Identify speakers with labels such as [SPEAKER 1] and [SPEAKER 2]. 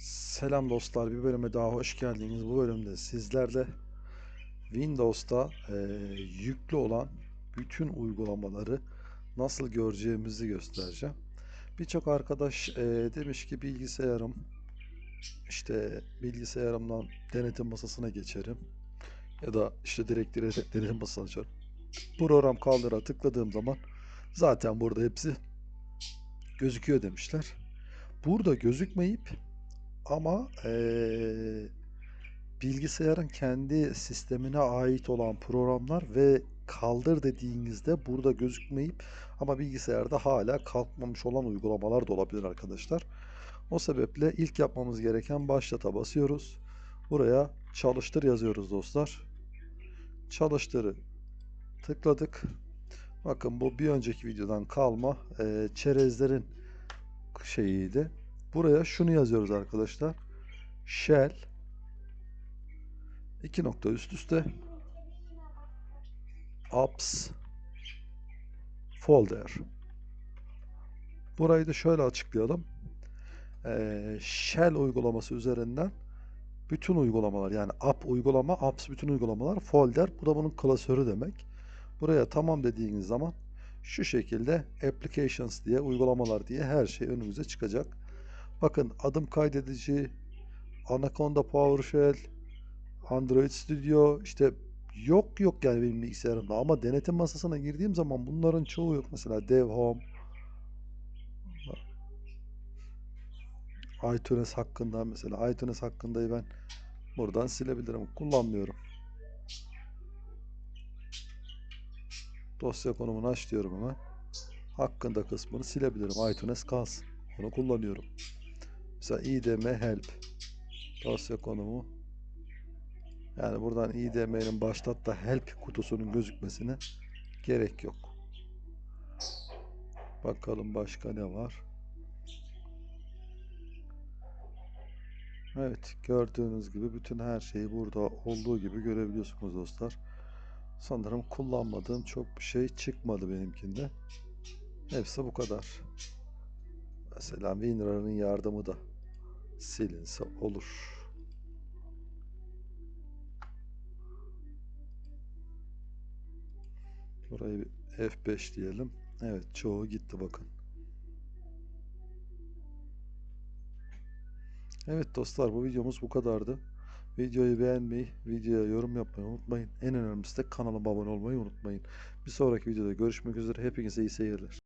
[SPEAKER 1] Selam dostlar, bir bölüme daha hoş geldiniz. Bu bölümde sizlerle Windows'ta e, yüklü olan bütün uygulamaları nasıl göreceğimizi göstereceğim. Birçok arkadaş e, demiş ki bilgisayarım işte bilgisayarımdan denetim masasına geçerim ya da işte direkt denetim masasına açarım. Program kaldıra tıkladığım zaman zaten burada hepsi gözüküyor demişler. Burada gözükmeyip ama eee, bilgisayarın kendi sistemine ait olan programlar ve kaldır dediğinizde burada gözükmeyip ama bilgisayarda hala kalkmamış olan uygulamalar da olabilir arkadaşlar. O sebeple ilk yapmamız gereken başlata basıyoruz. Buraya çalıştır yazıyoruz dostlar. Çalıştırı tıkladık. Bakın bu bir önceki videodan kalma eee, çerezlerin şeyiydi. Buraya şunu yazıyoruz arkadaşlar. Shell iki nokta üst üste apps folder. Burayı da şöyle açıklayalım. Ee, Shell uygulaması üzerinden bütün uygulamalar yani app uygulama, apps bütün uygulamalar, folder bu da bunun klasörü demek. Buraya tamam dediğiniz zaman şu şekilde applications diye uygulamalar diye her şey önümüze çıkacak. Bakın adım kaydedici, Anaconda PowerShell, Android Studio işte yok yok yani benim bilgisayarımda ama denetim masasına girdiğim zaman bunların çoğu yok. Mesela Dev Home, iTunes hakkında mesela iTunes hakkındayı ben buradan silebilirim. Kullanmıyorum. Dosya konumunu aç diyorum hemen. Hakkında kısmını silebilirim. iTunes kalsın. Onu kullanıyorum. Mesela idm help dosya konumu yani buradan idm'nin başlat da help kutusunun gözükmesine gerek yok. Bakalım başka ne var? Evet gördüğünüz gibi bütün her şeyi burada olduğu gibi görebiliyorsunuz dostlar. Sanırım kullanmadığım çok bir şey çıkmadı benimkinde. Hepsi bu kadar. Mesela WinRAR'ın yardımı da silinse olur. Burayı bir F5 diyelim. Evet çoğu gitti bakın. Evet dostlar bu videomuz bu kadardı. Videoyu beğenmeyi, videoya yorum yapmayı unutmayın. En önemlisi de kanalıma abone olmayı unutmayın. Bir sonraki videoda görüşmek üzere. Hepinize iyi seyirler.